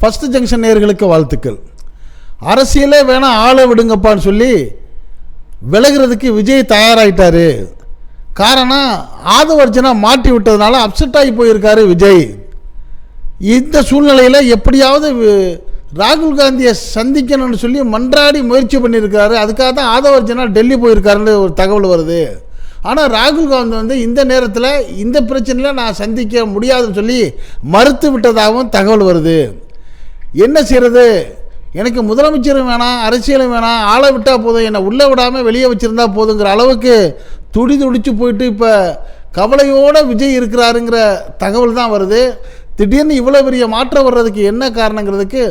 First junction நேர்களுக்கு வாழ்த்துக்கள். அரசியலே வேணாம் ஆளை விடுங்கப்பான்னு சொல்லி விலகிறதுக்கு விஜய் தயாராகிட்டார் காரணம் ஆதவர்ஜனா மாட்டி விட்டதுனால அப்செட் ஆகி போயிருக்காரு விஜய். இந்த சூழ்நிலையில் எப்படியாவது ராகுல் காந்தியை சந்திக்கணும்னு சொல்லி மன்றாடி முயற்சி பண்ணியிருக்காரு அதுக்காக தான் ஆதவர்ஜனா டெல்லி போயிருக்காருன்னு ஒரு தகவல் வருது. ஆனால் ராகுல் காந்தி வந்து இந்த நேரத்தில் இந்த பிரச்சனையில் நான் சந்திக்க முடியாதுன்னு சொல்லி மறுத்து விட்டதாகவும் தகவல் வருது. என்ன செய்கிறது எனக்கு முதலமைச்சரும் வேணாம் அரசியலும் வேணாம் ஆளை விட்டால் போதும் என்னை உள்ளே விடாமல் வெளியே வச்சுருந்தா போதுங்கிற அளவுக்கு துடி துடிச்சு போயிட்டு இப்போ கவலையோடு விஜய் இருக்கிறாருங்கிற தகவல் தான் வருது. திடீர்னு இவ்வளோ பெரிய மாற்றம் வர்றதுக்கு என்ன காரணங்கிறதுக்கு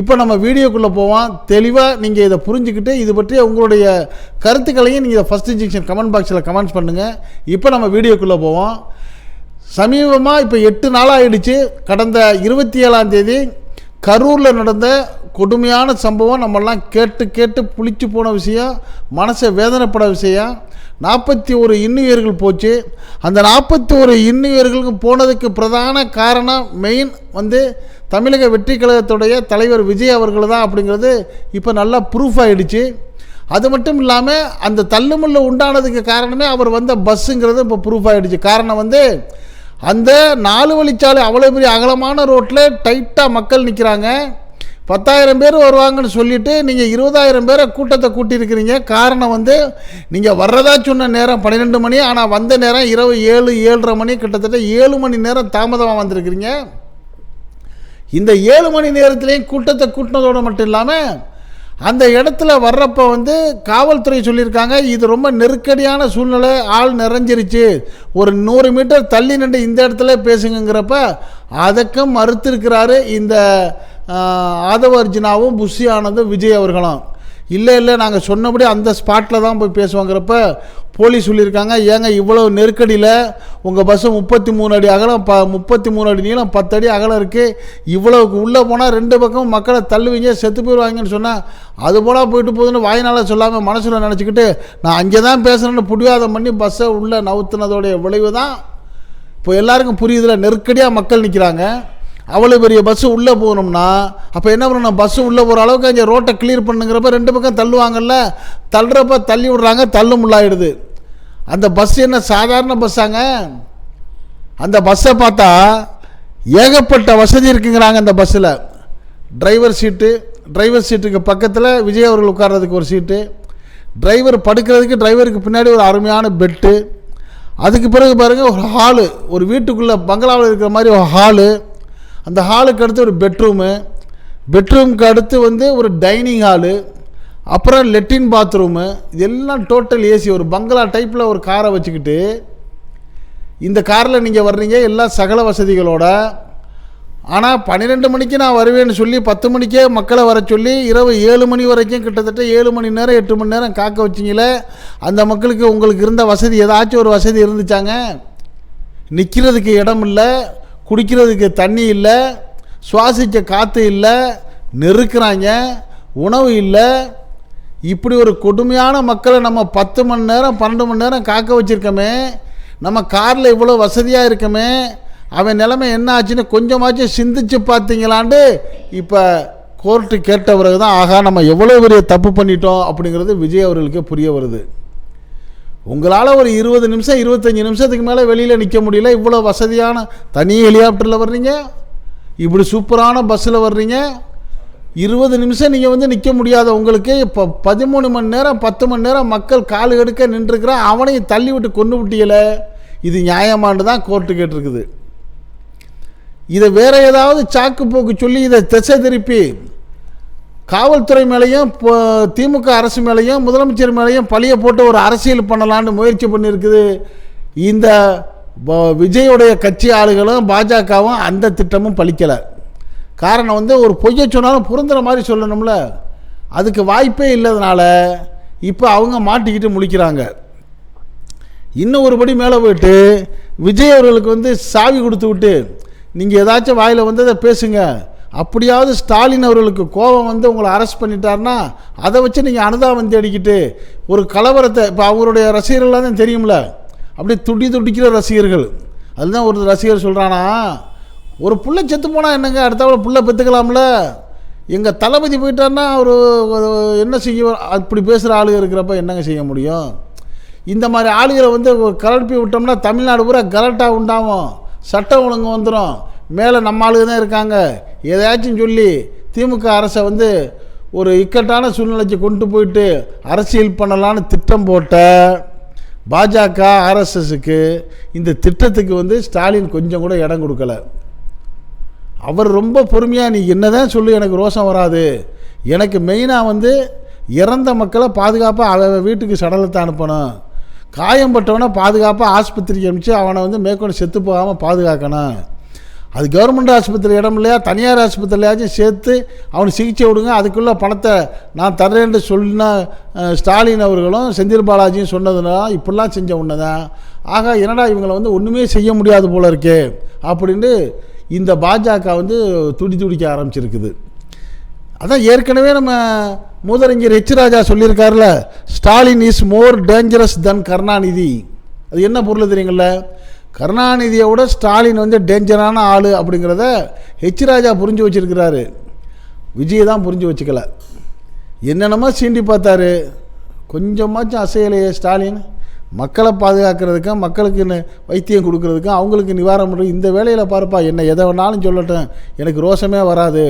இப்போ நம்ம வீடியோக்குள்ளே போவோம். தெளிவாக நீங்கள் இதை புரிஞ்சுக்கிட்டு இது பற்றி உங்களுடைய கருத்துக்களையும் நீங்கள் first injection comment box comments பண்ணுங்கள் இப்போ நம்ம வீடியோக்குள்ளே போவோம். சமீபமாக இப்போ எட்டு நாளாகிடுச்சு கடந்த இருபத்தி ஏழாம் தேதி கரூரில் நடந்த கொடுமையான சம்பவம் நம்மெல்லாம் கேட்டு கேட்டு புளிச்சு போன விஷயம் மனசை வேதனைப்பட விஷயம். நாற்பத்தி ஒரு இன்னுயிர்கள் போச்சு. அந்த நாற்பத்தி ஒரு இன்னுயிர்களுக்கு போனதுக்கு பிரதான காரணம் மெயின் வந்து தமிழக வெற்றி கழகத்துடைய தலைவர் விஜய் அவர்கள் தான் அப்படிங்கிறது இப்போ நல்லா ப்ரூஃப் ஆகிடுச்சு அது மட்டும் இல்லாமல் அந்த தள்ளுமுள்ள உண்டானதுக்கு காரணமே அவர் வந்த பஸ்ஸுங்கிறது இப்போ ப்ரூஃப் ஆகிடுச்சு காரணம் வந்து அந்த நாலு வழிச்சாலை அவ்வளோ பெரிய அகலமான ரோட்டில் டைட்டாக மக்கள் நிற்கிறாங்க பத்தாயிரம் பேர் வருவாங்கன்னு சொல்லிட்டு நீங்கள் இருபதாயிரம் பேரை கூட்டத்தை கூட்டியிருக்கிறீங்க. காரணம் வந்து நீங்கள் வர்றதா சொன்ன நேரம் பன்னிரெண்டு மணி ஆனால் வந்த நேரம் இரவு ஏழு ஏழரை மணி கிட்டத்தட்ட ஏழு மணி நேரம் தாமதமாக வந்திருக்கிறீங்க. இந்த ஏழு மணி நேரத்துலேயும் கூட்டத்தை கூட்டினதோடு மட்டும் இல்லாமல் அந்த இடத்துல வர்றப்போ வந்து காவல்துறை சொல்லியிருக்காங்க இது ரொம்ப நெருக்கடியான சூழ்நிலை ஆள் நிறைஞ்சிருச்சு. ஒரு நூறு மீட்டர் தள்ளி நின்று இந்த இடத்துல பேசுங்கிறப்ப அதுக்கும் மறுத்திருக்கிறாரு இந்த ஆதவர்ஜினாவும் ஆதவ புஷி ஆனந்தும் விஜய் அவர்களும். இல்லை இல்லை நாங்கள் சொன்னபடி அந்த ஸ்பாட்டில் தான் போய் பேசுவோங்கிறப்ப போலீஸ் சொல்லியிருக்காங்க. ஏங்க இவ்வளோ நெருக்கடியில் உங்கள் பஸ்ஸு முப்பத்தி மூணு அடி அகலம் ப முப்பத்தி மூணு அடி நீளம் பத்து அடி அகலம் இருக்குது இவ்வளோக்கு உள்ளே போனால் ரெண்டு பக்கம் மக்களை தள்ளுவீங்க செத்து போயிடுவாங்கன்னு சொன்னால் அது போல போயிட்டு போகுதுன்னு வாய்னால சொல்லாமல் மனசில் நினச்சிக்கிட்டு நான் அங்கே தான் பேசுகிறேன்னு புடிவாதம் பண்ணி பஸ்ஸை உள்ளே நவுத்துனதோடைய விளைவு தான் இப்போ எல்லாருக்கும் புரியுதுல நெருக்கடியாக மக்கள் நிற்கிறாங்க அவ்வளோ பெரிய பஸ்ஸு உள்ளே போகணும்னா அப்போ என்ன பண்ணணும்? பஸ்ஸு உள்ளே போகிற அளவுக்கு அங்கே ரோட்டை கிளியர் பண்ணுங்கிறப்ப ரெண்டு பக்கம் தள்ளுவாங்கல்ல? தள்ளுறப்ப தள்ளி விட்றாங்க தள்ளு முள்ளாயிடுது அந்த பஸ் என்ன சாதாரண பஸ்ஸாங்க அந்த பஸ்ஸை பார்த்தா ஏகப்பட்ட வசதி இருக்குங்கிறாங்க அந்த பஸ்ஸில் டிரைவர் சீட்டு டிரைவர் சீட்டுக்கு பக்கத்தில் விஜய் அவர்கள் உட்கார்றதுக்கு ஒரு சீட்டு டிரைவர் படுக்கிறதுக்கு டிரைவருக்கு பின்னாடி ஒரு அருமையான பெட்டு அதுக்கு பிறகு பாருங்கள் ஒரு ஹாலு ஒரு வீட்டுக்குள்ளே பங்களாவில் இருக்கிற மாதிரி ஒரு ஹாலு அந்த ஹாலுக்கு அடுத்து ஒரு பெட்ரூமு. பெட்ரூமுக்கு அடுத்து வந்து ஒரு டைனிங் ஹாலு. அப்புறம் லெட்டின் பாத்ரூமு. இதெல்லாம் டோட்டல் ஏசி. ஒரு பங்களா டைப்பில் ஒரு காரை வச்சுக்கிட்டு இந்த காரில் நீங்கள் வர்றீங்க எல்லாம் சகல வசதிகளோட. ஆனால் பன்னிரெண்டு மணிக்கு நான் வருவேன்னு சொல்லி பத்து மணிக்கே மக்களை வர சொல்லி இரவு ஏழு மணி வரைக்கும் கிட்டத்தட்ட ஏழு மணி நேரம் எட்டு மணி நேரம் காக்க வச்சிங்களே அந்த மக்களுக்கு உங்களுக்கு இருந்த வசதி ஏதாச்சும் ஒரு வசதி இருந்துச்சாங்க? நிற்கிறதுக்கு இடம் இல்லை குடிக்கிறதுக்கு தண்ணி இல்லை சுவாசிக்க காற்று இல்லை நெருக்கிறாங்க உணவு இல்லை. இப்படி ஒரு கொடுமையான மக்களை நம்ம பத்து மணி நேரம் பன்னெண்டு மணி நேரம் காக்க வச்சுருக்கோமே நம்ம காரில் இவ்வளோ வசதியாக இருக்கமே அவன் நிலைமை என்ன ஆச்சுன்னு கொஞ்சமாச்சும் சிந்திச்சு பார்த்தீங்களாண்டு இப்போ கோர்ட்டு கேட்ட பிறகு தான் ஆகா நம்ம எவ்வளோ பெரிய தப்பு பண்ணிட்டோம் அப்படிங்கிறது விஜய் அவர்களுக்கு புரிய வருது. உங்களால் ஒரு இருபது நிமிஷம் இருபத்தஞ்சி நிமிஷத்துக்கு மேலே வெளியில் நிற்க முடியல. இவ்வளோ வசதியான தனி ஹெலிகாப்டரில் வர்றீங்க. இப்படி சூப்பரான பஸ்ஸில் வர்றீங்க. இருபது நிமிஷம் நீங்கள் வந்து நிற்க முடியாத உங்களுக்கு இப்போ பதிமூணு மணி நேரம் பத்து மணி நேரம் மக்கள் கால் எடுக்க நின்றுருக்கிறான் அவனையும் தள்ளி விட்டு கொண்டு விட்டியலை இது நியாயமானு தான் கோர்ட்டு கேட்டிருக்குது. இதை வேற ஏதாவது சாக்கு போக்கு சொல்லி இதை திசை திருப்பி காவல்துறை மேலேயும் திமுக அரசு மேலேயும் முதலமைச்சர் மேலேயும் பழியை போட்டு ஒரு அரசியல் பண்ணலான்னு முயற்சி பண்ணியிருக்குது. இந்த ப- விஜயுடைய கட்சி ஆளுகளும் பாஜகவும் அந்த திட்டமும் பழிக்கலை. காரணம் வந்து ஒரு பொய்யை சொன்னாலும் பொருந்துற மாதிரி சொல்லணும்ல. அதுக்கு வாய்ப்பே இல்லாதனால இப்போ அவங்க மாட்டிக்கிட்டு முழிக்கிறாங்க. இன்னும் ஒருபடி மேலே போயிட்டு விஜய் அவர்களுக்கு வந்து சாவி கொடுத்து விட்டு நீங்கள் ஏதாச்சும் வாயில் வந்து அதை பேசுங்கள் அப்படியாவது ஸ்டாலின் அவர்களுக்கு கோபம் வந்து உங்களை அரெஸ்ட் பண்ணிட்டார்னா அதை வச்சு நீங்கள் அனுதாபம் தேடிக்கிட்டு ஒரு கலவரத்தை இப்போ அவருடைய ரசிகர்கள்லாம் தான் தெரியும்ல அப்படியே துடி துடிக்கிற ரசிகர்கள். அதுதான் ஒரு ரசிகர் சொல்கிறானா ஒரு புள்ள செத்து போனால் என்னங்க அடுத்தவளை புள்ள பெற்றுக்கலாம்ல எங்கள் தளபதி போயிட்டார்னா அவர் என்ன செய்ய அப்படி பேசுகிற ஆளுங்க இருக்கிறப்ப என்னங்க செய்ய முடியும்? இந்த மாதிரி ஆளுகளை வந்து கலப்பி விட்டோம்னா தமிழ்நாடு பூரா கலட்டாக உண்டாகும். சட்டம் ஒழுங்கு வந்துடும் மேலே நம்ம ஆளுங்க தான் இருக்காங்க. ஏதாச்சும் சொல்லி திமுக அரசை வந்து ஒரு இக்கட்டான சூழ்நிலைக்கு கொண்டு போயிட்டு அரசியல் பண்ணலான்னு திட்டம் போட்ட பாஜக ஆர்எஸ்எஸுக்கு இந்த திட்டத்துக்கு வந்து ஸ்டாலின் கொஞ்சம் கூட இடம் கொடுக்கல. அவர் ரொம்ப பொறுமையாக நீ என்னதான் சொல்லு எனக்கு ரோஷம் வராது. எனக்கு மெயினாக வந்து இறந்த மக்களை பாதுகாப்பாக அவ வீட்டுக்கு சடலத்தை அனுப்பணும். காயம்பட்டவனை பாதுகாப்பாக ஆஸ்பத்திரிக்கு அனுப்பிச்சு அவனை வந்து மேற்கொண்டு செத்து போகாமல் பாதுகாக்கணும். அது கவர்மெண்ட் ஆஸ்பத்திரி இடம் இல்லையா? தனியார் ஆஸ்பத்திரியாச்சும் சேர்த்து அவனுக்கு சிகிச்சை விடுங்க அதுக்குள்ளே பணத்தை நான் தர்றேன்னு சொன்ன ஸ்டாலின் அவர்களும் செந்தில் பாலாஜியும் சொன்னதுனால இப்படிலாம் செஞ்ச உடனே தான் ஆகா என்னடா இவங்களை வந்து ஒன்றுமே செய்ய முடியாது போல இருக்கே அப்படின்ட்டு இந்த பாஜக வந்து துடி துடிக்க ஆரம்பிச்சிருக்குது. அதான் ஏற்கனவே நம்ம மூதறிஞர் H. Raja சொல்லியிருக்காருல Stalin is more dangerous than Karunanidhi. அது என்ன பொருள் தெரியுங்கள? கருணாநிதியை விட ஸ்டாலின் வந்து டேஞ்சரான ஆள் அப்படிங்கிறத ஹெச் ராஜா புரிஞ்சு வச்சுருக்கிறாரு. விஜய் தான் புரிஞ்சு வச்சுக்கல. என்னென்னமோ சீண்டி பார்த்தாரு. கொஞ்சமாச்சும் அசையலையே ஸ்டாலின். மக்களை பாதுகாக்கிறதுக்கும் மக்களுக்கு வைத்தியம் கொடுக்கறதுக்கும் அவங்களுக்கு நிவாரணம் பண்ணுறது இந்த வேலையில் பாருப்பா என்ன எதை வேணாலும் சொல்லட்டும். எனக்கு ரோஷமே வராது.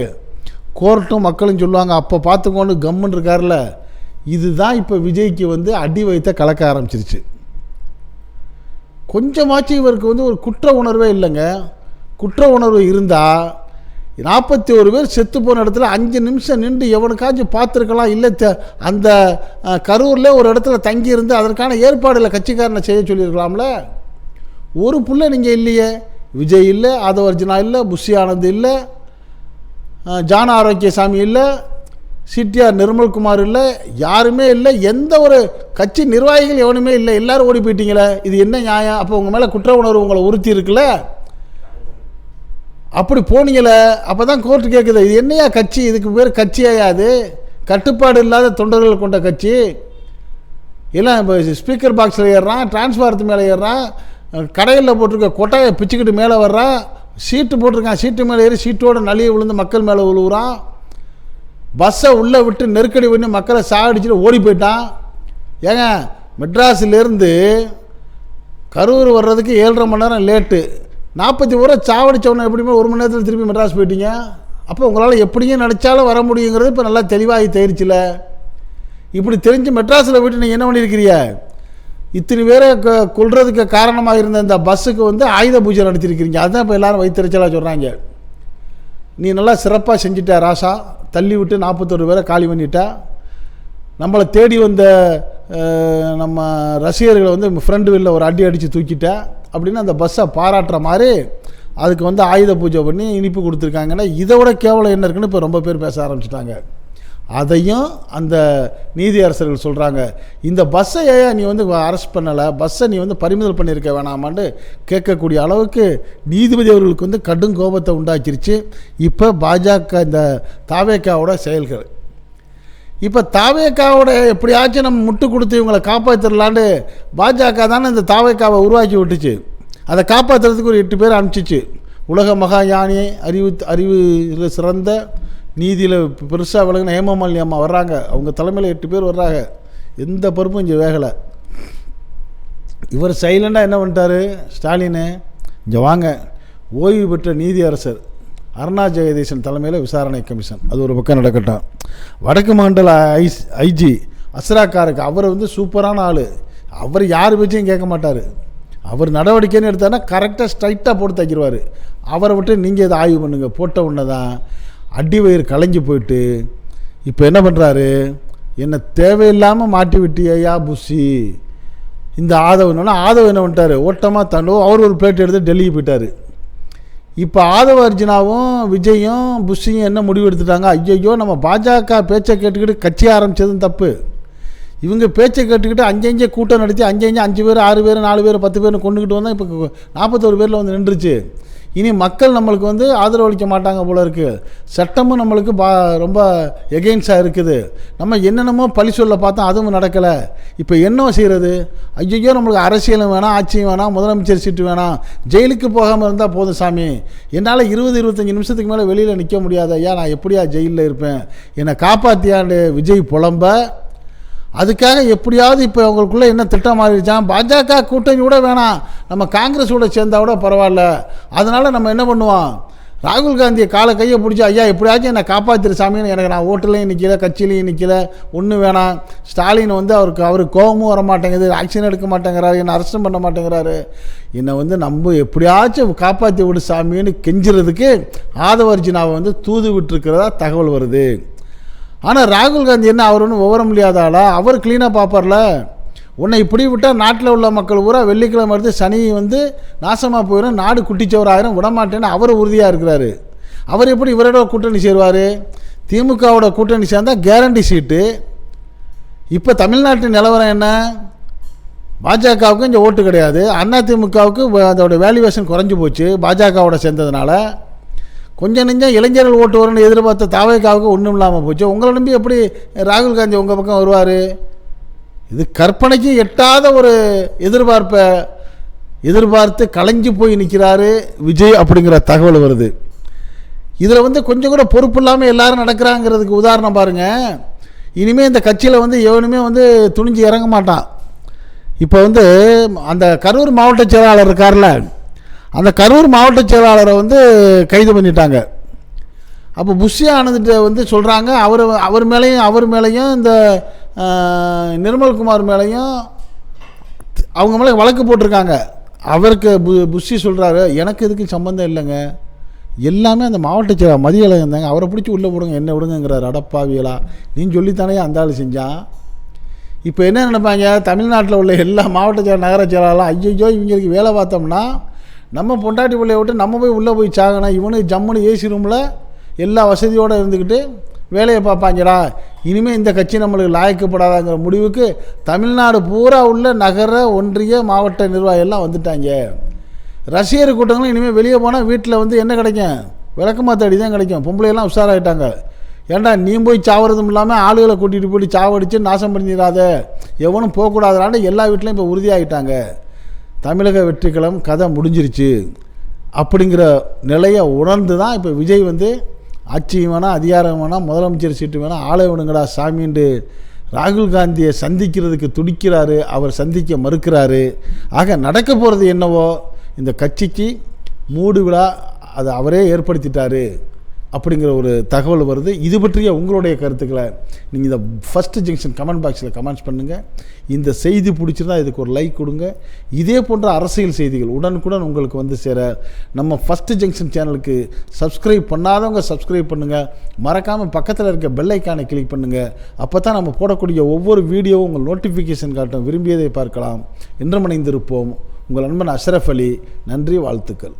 கோர்ட்டும் மக்களும் சொல்லுவாங்க அப்போ பார்த்துக்கோன்னு கம்முன்னு இருக்கார்ல இதுதான் இப்போ விஜய்க்கு வந்து அடி வைத்த கலக்க ஆரம்பிச்சிருச்சு. கொஞ்சமாச்சும் இவருக்கு வந்து ஒரு குற்ற உணர்வே இல்லைங்க. குற்ற உணர்வு இருந்தால் நாற்பத்தி ஒரு பேர் செத்து போன இடத்துல அஞ்சு நிமிஷம் நின்று எவனுக்காச்சும் பார்த்துருக்கலாம் இல்லை த- அந்த கரூரில் ஒரு இடத்துல தங்கியிருந்து அதற்கான ஏற்பாடுகளை கட்சிக்காரனை செய்ய சொல்லியிருக்கலாம்ல? ஒரு புள்ள நீங்கள் இல்லையே. விஜய் இல்லை ஆதவர்ஜினா இல்லை புஷி ஆனந்த் இல்லை ஜான ஜான ஆரோக்கியசாமி இல்லை சிடிஆர் நிர்மல்குமார் இல்லை யாருமே இல்லை எந்த ஒரு கட்சி நிர்வாகிகள் எவனுமே இல்லை. எல்லாரும் ஓடி போயிட்டீங்களே இது என்ன நியாயம்? அப்போ உங்கள் மேலே குற்ற உணர்வு உங்களை உறுத்தி இருக்குல்ல? அப்படி போனீங்களே அப்போ தான் கோர்ட்டு கேட்குது இது என்னையா கட்சி? இதுக்கு பேர் கட்சியாயாது கட்டுப்பாடு இல்லாத தொண்டர்கள் கொண்ட கட்சி. எல்லாம் இப்போ ஸ்பீக்கர் பாக்ஸில் ஏறுறான் டிரான்ஸ்பாரத்து மேலே ஏறுறான் கடையில் போட்டிருக்க கொட்டையை பிச்சுக்கிட்டு மேலே வர்றான் சீட்டு போட்டிருக்கான் சீட்டு மேலே ஏறி சீட்டோட நலிய விழுந்து மக்கள் மேலே விழுவுறான் பஸ்ஸை உள்ளே விட்டு நெருக்கடி பண்ணி மக்களை சாகடிச்சுட்டு ஓடி போயிட்டான். ஏங்க மெட்ராஸிலேருந்து கரூர் வர்றதுக்கு ஏழரை மணி நேரம் லேட்டு. நாற்பத்தி ஊரை சாவடிச்சவனே எப்படியுமே ஒரு மணி நேரத்தில் திருப்பி மெட்ராஸ் போயிட்டீங்க. அப்போ உங்களால் எப்படியும் நினச்சாலும் வர முடியுங்கிறது இப்போ நல்லா தெளிவாகி தெரிச்சுல இப்படி தெரிஞ்சு மெட்ராஸில் போயிட்டு நீங்கள் என்ன பண்ணியிருக்கிறீங்க? இத்தனை பேரை க- கொல்றதுக்கு காரணமாக இருந்த இந்த பஸ்ஸுக்கு வந்து ஆயுத பூஜை நடத்திருக்கிறீங்க அதுதான் இப்போ எல்லாரும் வைத்தறிச்சலாக சொல்கிறாங்க நீ நல்லா சிறப்பாக செஞ்சிட்ட ராசா. தள்ளி விட்டு நாற்பத்தொரு பேரை காலி பண்ணிட்டா நம்மளை தேடி வந்த நம்ம ரசிகர்களை வந்து ஃப்ரெண்டு வில்ல ஒரு அடி அடித்து தூக்கிட்டா அப்படின்னு அந்த பஸ்ஸை பாராட்டுற மாதிரி அதுக்கு வந்து ஆயுத பூஜை பண்ணி இனிப்பு கொடுத்துருக்காங்கன்னா இதை விட கேவலம் என்ன இருக்குன்னு இப்போ ரொம்ப பேர் பேச ஆரம்பிச்சிட்டாங்க. அதையும் அந்த நீதியரசர்கள் சொல்கிறாங்க இந்த பஸ்ஸை ஏன் நீ வந்து அரெஸ்ட் பண்ணலை? பஸ்ஸை நீ வந்து பறிமுதல் பண்ணியிருக்க வேணாமான்னு கேட்கக்கூடிய அளவுக்கு நீதிபதி அவர்களுக்கு வந்து கடும் கோபத்தை உண்டாக்கிருச்சு. இப்போ பாஜக இந்த தாவேக்காவோட செயல்கள். இப்போ தாவேக்காவோட எப்படியாச்சும் நம்ம முட்டு கொடுத்து இவங்களை காப்பாற்றிடலான்னு பாஜக தானே இந்த தாவேக்காவை உருவாக்கி விட்டுச்சு. அதை காப்பாற்றுறதுக்கு ஒரு எட்டு பேர் அனுப்பிச்சிச்சு. உலக மகா யானி அறிவு அறிவு சிறந்த நீதியில் பெருசாக விளங்கின ஹேமமாலினி அம்மா வர்றாங்க. அவங்க தலைமையில் எட்டு பேர் வர்றாங்க. எந்த பொறுப்பும் இங்கே வேகலை. இவர் சைலண்டாக என்ன பண்ணிட்டாரு? ஸ்டாலின். இங்கே வாங்க. ஓய்வு பெற்ற நீதியரசர் அருணா ஜெகதீசன் தலைமையில் விசாரணை கமிஷன். அது ஒரு பக்கம் நடக்கட்டும் வடக்கு மண்டல ஐஸ் ஐஜி அஸ்ராக்காருக்கு அவர் வந்து சூப்பரான ஆள். அவர் யார் பேச்சையும் கேட்க மாட்டார். அவர் நடவடிக்கைன்னு எடுத்தாருன்னா கரெக்டாக ஸ்ட்ரைட்டாக போட்டு தைக்கிடுவார் அவரை விட்டு நீங்கள் இதை ஆய்வு பண்ணுங்கள் போட்ட உடனே தான் அடி வயிறு கலைஞ்சு போயிட்டு இப்போ என்ன பண்ணுறாரு என்னை தேவையில்லாமல் மாட்டி விட்டியா புஷி இந்த ஆதவனா ஆதவ என்ன பண்ணிட்டார்? ஓட்டமாக தாண்டோ அவர் ஒரு பிளேட் எடுத்து டெல்லிக்கு போயிட்டார். இப்போ ஆதவ அர்ஜுனாவும் விஜயும் புஷியும் என்ன முடிவு எடுத்துட்டாங்க? ஐயையோ நம்ம பாஜக பேச்சை கேட்டுக்கிட்டு கட்சி ஆரம்பித்ததும் தப்பு. இவங்க பேச்சை கேட்டுக்கிட்டு அஞ்சஞ்சே கூட்டம் நடத்தி அஞ்சு அஞ்சு பேர் ஆறு பேர் நாலு பேர் பத்து பேர் கொண்டுக்கிட்டு வந்தால் இப்போ நாற்பத்தோரு பேரில் வந்து நின்றுச்சு. இனி மக்கள் நம்மளுக்கு வந்து ஆதரவளிக்க மாட்டாங்க போல இருக்குது சட்டமும் நம்மளுக்கு பா ரொம்ப எகெயின்ஸாக இருக்குது. நம்ம என்னென்னமோ பழி சொல்ல பார்த்தோம் அதுவும் நடக்கலை. இப்போ என்ன செய்கிறது ஐயோ நம்மளுக்கு அரசியலும் வேணாம் ஆட்சியும் வேணாம் முதலமைச்சர் சீட்டு வேணாம். ஜெயிலுக்கு போகாமல் இருந்தால் போதும் சாமி. என்னால் இருபது இருபத்தஞ்சி நிமிஷத்துக்கு மேலே வெளியில் நிற்க முடியாது ஐயா. நான் எப்படியா ஜெயிலில் இருப்பேன்? என்னை காப்பாற்றியாண்டு விஜய் புலம்ப. அதுக்காக எப்படியாவது இப்போ அவங்களுக்குள்ளே என்ன திட்டம் மாறிடுச்சான் பாஜக கூட்டணி கூட வேணாம். நம்ம காங்கிரஸ் கூட சேர்ந்தா கூட பரவாயில்ல. அதனால் நம்ம என்ன பண்ணுவோம்? ராகுல் காந்தியை காலை கையை பிடிச்சி ஐயா எப்படியாச்சும் என்னை காப்பாற்றிரு சாமின்னு எனக்கு நான் ஓட்டுலையும் நிற்கல கட்சியிலையும் நிற்கல ஒன்றும் வேணாம். ஸ்டாலின் வந்து அவருக்கு அவருக்கு கோபமும் வர மாட்டேங்குது ஆக்ஷன் எடுக்க மாட்டேங்கிறாரு என்னை அரெஸ்டும் பண்ண மாட்டேங்கிறாரு. என்னை வந்து நம்ம எப்படியாச்சும் காப்பாற்றி விடு சாமின்னு கெஞ்சுறதுக்கு ஆதவர்ஜினாவை வந்து தூது விட்டுருக்கிறதா தகவல் வருது. ஆனால் ராகுல் காந்தி என்ன அவர் ஒன்றும் விவரம் முடியாத ஆளா அவர் க்ளீனாக பார்ப்பார்ல உன்னை இப்படி விட்டால் நாட்டில் உள்ள மக்கள் பூரா வெள்ளிக்கிழமை எடுத்து சனி வந்து நாசமாக போயிடும் நாடு குட்டிச்சவர் ஆயிரும் விடமாட்டேன்னு அவர் உறுதியாக இருக்கிறாரு. அவர் எப்படி இவரோட கூட்டணி சேருவார்? திமுகவோட கூட்டணி சேர்ந்தால் கேரண்டி சீட்டு இப்போ தமிழ்நாட்டு நிலவரம் என்ன? பாஜகவுக்கு இங்கே ஓட்டு கிடையாது. அதிமுகவுக்கு அதோட வேல்யூவேஷன் குறைஞ்சி போச்சு பாஜகவோட சேர்ந்ததுனால. கொஞ்சம் நெஞ்சம் இளைஞர்கள் ஓட்டு வரும்னு எதிர்பார்த்த தாவேக்காவுக்கு ஒன்றும் இல்லாமல் போச்சு. உங்களை நம்பி எப்படி ராகுல் காந்தி உங்கள் பக்கம் வருவார்? இது கற்பனைக்கு எட்டாத ஒரு எதிர்பார்ப்பை எதிர்பார்த்து களைஞ்சு போய் நிற்கிறாரு விஜய் அப்படிங்கிற தகவல் வருது. இதில் வந்து கொஞ்சம் கூட பொறுப்பு இல்லாமல் எல்லாரும் நடக்கிறாங்கிறதுக்கு உதாரணம் பாருங்கள் இனிமேல் இந்த கட்சியில் வந்து எவனுமே வந்து துணிஞ்சு இறங்க மாட்டான். இப்போ வந்து அந்த கரூர் மாவட்ட செயலாளர் இருக்கார்ல அந்த கரூர் மாவட்ட செயலாளரை வந்து கைது பண்ணிட்டாங்க. அப்போ புஷி ஆனந்திட்ட வந்து சொல்கிறாங்க அவர் அவர் மேலேயும் அவர் மேலேயும் இந்த நிர்மல்குமார் மேலேயும் அவங்க மேலே வழக்கு போட்டிருக்காங்க. அவருக்கு பு புஷ்ஷி சொல்கிறாரு எனக்கு இதுக்கு சம்மந்தம் இல்லைங்க. எல்லாமே அந்த மாவட்ட செயலாளர் மதியலை இருந்தாங்க. அவரை பிடிச்சி உள்ளே விடுங்க என்ன விடுங்கிறார் அடப்பாவியலா நீ சொல்லித்தானே அந்த ஆள் செஞ்சான். இப்போ என்ன நினைப்பாங்க? தமிழ்நாட்டில் உள்ள எல்லா மாவட்ட செயலர் நகர செயலாளர்லாம் ஐயோ இவங்களுக்கு வேலை பார்த்தோம்னா நம்ம பொண்டாட்டி பிள்ளைய விட்டு நம்ம போய் உள்ளே போய் சாகணும். இவனு ஜம்முன்னு ஏசி ரூமில் எல்லா வசதியோடு இருந்துக்கிட்டு வேலையை பார்ப்பாங்கடா. இனிமேல் இந்த கட்சி நம்மளுக்கு லாயக்கப்படாதாங்கிற முடிவுக்கு தமிழ்நாடு பூரா உள்ள நகர ஒன்றிய மாவட்ட நிர்வாகம் எல்லாம் வந்துட்டாங்க. ரசிகர் கூட்டங்களும் இனிமேல் வெளியே போனால் வீட்டில் வந்து என்ன கிடைக்கும்? விளக்கமாத்தடி தான் கிடைக்கும். பொம்பளையெல்லாம் உஷாராயிட்டாங்க. ஏன்டா நீ போய் சாவறதும் இல்லாமல் ஆளுகளை கூட்டிகிட்டு போயிட்டு சாவடிச்சு நாசம் பண்ணிடாத? எவனும் போகக்கூடாதுனால எல்லா வீட்லேயும் இப்போ உறுதியாகிட்டாங்க தமிழக வெற்றிக்களம் கதை முடிஞ்சிருச்சு அப்படிங்கிற நிலையை உணர்ந்து தான் இப்போ விஜய் வந்து ஆட்சியும் வேணாம் அதிகாரம் வேணாம் முதலமைச்சர் சீட்டு வேணாம் ஆளை விடுங்கடா சாமின்ட்டு ராகுல் காந்தியை சந்திக்கிறதுக்கு துடிக்கிறாரு அவர் சந்திக்க மறுக்கிறாரு. ஆக நடக்க போகிறது என்னவோ இந்த கட்சிக்கு மூடு விழா அதை அவரே ஏற்படுத்திட்டாரு. அப்படிங்கிற ஒரு தகவல் வருது. இது பற்றிய உங்களுடைய கருத்துக்களை நீங்கள் இந்த first junction comment box comments பண்ணுங்கள் இந்த செய்தி பிடிச்சிருந்தா இதுக்கு ஒரு லைக் கொடுங்க. இதே போன்ற அரசியல் செய்திகள் உடனுக்குடன் உங்களுக்கு வந்து சேர நம்ம ஃபஸ்ட்டு ஜங்ஷன் சேனலுக்கு சப்ஸ்கிரைப் பண்ணாதவங்க சப்ஸ்கிரைப் பண்ணுங்கள் மறக்காமல் பக்கத்தில் இருக்க பெல்லைக்கானை கிளிக் பண்ணுங்கள் அப்போ தான் நம்ம போடக்கூடிய ஒவ்வொரு வீடியோவும் உங்கள் நோட்டிஃபிகேஷன் காட்டும். விரும்பியதை பார்க்கலாம். என்று மணிந்திருப்போம் உங்கள் நண்பன் அஷ்ரஃப் அலி. நன்றி வாழ்த்துக்கள்.